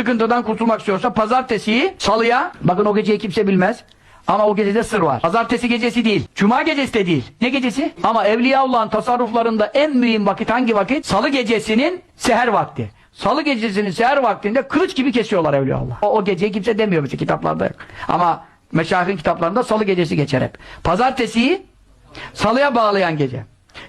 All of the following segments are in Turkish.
sıkıntıdan kurtulmak istiyorsa pazartesiyi salıya, bakın o geceyi kimse bilmez. Ama o gecede sır var. Pazartesi gecesi değil. Cuma gecesi de değil. Ne gecesi? Ama Evliyaullah'ın tasarruflarında en mühim vakit hangi vakit? Salı gecesinin seher vakti. Salı gecesinin seher vaktinde kılıç gibi kesiyorlar Evliyaullah. O, o geceyi kimse demiyor mesela kitaplarda yok. Ama meşayihin kitaplarında salı gecesi geçer hep. Pazartesiyi salıya bağlayan gece.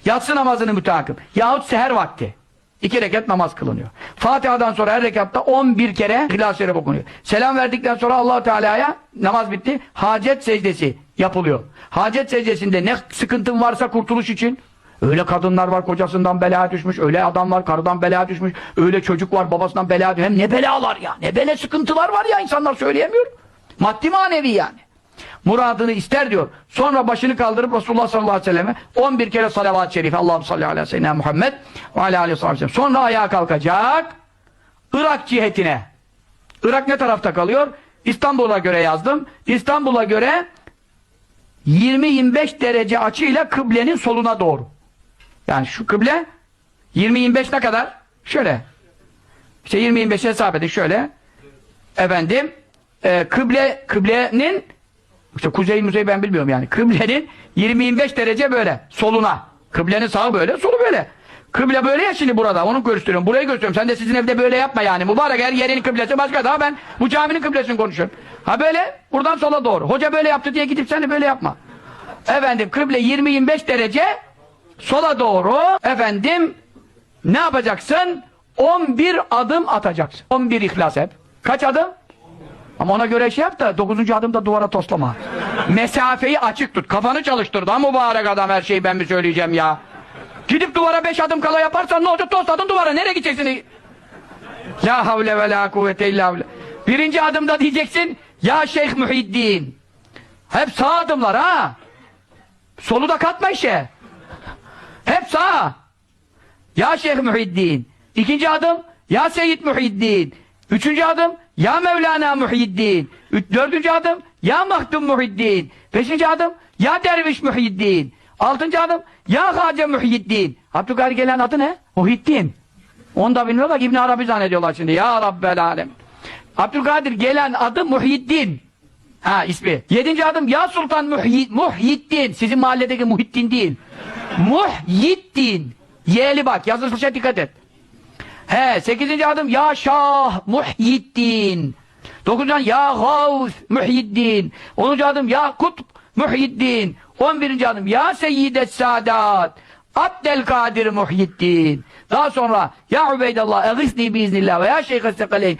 Yatsı namazını müteakip. Yahut seher vakti. İki rekat namaz kılınıyor. Fatiha'dan sonra her rekatta 11 kere İhlas-ı Şerif okunuyor. Selam verdikten sonra allah Teala'ya namaz bitti. Hacet secdesi yapılıyor. Hacet secdesinde ne sıkıntın varsa kurtuluş için öyle kadınlar var kocasından bela düşmüş, öyle adam var karıdan bela düşmüş, öyle çocuk var babasından bela düşmüş. Hem ne belalar ya, ne bela sıkıntılar var ya insanlar söyleyemiyor. Maddi manevi yani muradını ister diyor. Sonra başını kaldırıp Resulullah sallallahu aleyhi ve selleme 11 kere salavat-ı şerife Allah'ım salli ala seyyidina Muhammed ve ala aleyhi ve sellem. Sonra ayağa kalkacak Irak cihetine. Irak ne tarafta kalıyor? İstanbul'a göre yazdım. İstanbul'a göre 20-25 derece açıyla kıblenin soluna doğru. Yani şu kıble 20-25 ne kadar? Şöyle. İşte 20-25 hesap edin şöyle. Efendim e, kıble kıblenin işte kuzey müzey ben bilmiyorum yani. Kıblenin 20-25 derece böyle soluna. Kıblenin sağı böyle, solu böyle. Kıble böyle ya şimdi burada. Onu gösteriyorum. Burayı gösteriyorum. Sen de sizin evde böyle yapma yani. Mübarek her yerin kıblesi başka. Daha ben bu caminin kıblesini konuşuyorum. Ha böyle buradan sola doğru. Hoca böyle yaptı diye gidip sen de böyle yapma. Efendim kıble 20-25 derece sola doğru efendim ne yapacaksın? 11 adım atacaksın. 11 ihlas hep. Kaç adım? Ama ona göre şey yap da 9. adımda duvara toslama. Mesafeyi açık tut. Kafanı çalıştır da mübarek adam her şeyi ben mi söyleyeceğim ya. Gidip duvara 5 adım kala yaparsan ne olacak? Tosladın duvara. Nereye gideceksin? La havle ve la kuvvete illa billah. Birinci adımda diyeceksin ya Şeyh Muhiddin. Hep sağ adımlar ha. Solu da katma işe. Hep sağ. Ya Şeyh Muhiddin. İkinci adım Ya Seyyid Muhiddin. Üçüncü adım Ya Mevlana Muhiddin. Üç, dördüncü adım Ya Mahdum Muhiddin. Beşinci adım Ya Derviş Muhiddin. Altıncı adım Ya Hace Muhiddin. Abdülkadir gelen adı ne? Muhiddin. Onu da bilmiyorlar ki İbn Arabi zannediyorlar şimdi. Ya Rabbel Alem. Abdülkadir gelen adı Muhyiddin. Ha ismi. Yedinci adım Ya Sultan Muhyi, Muhyiddin. Sizin mahalledeki Muhyiddin değil. Muhyiddin. Y'li bak yazılışa dikkat et. He sekizinci adım Ya Şah Muhyiddin. Dokuzuncu adım Ya Gavs Muhyiddin. Onuncu adım Ya Kutb Muhyiddin. On birinci adım Ya Seyyidet Sadat. Abdelkadir Muhyiddin. Daha sonra Ya Ubeydallah Egisni biiznillah ve Ya Şeyh Estekaleyn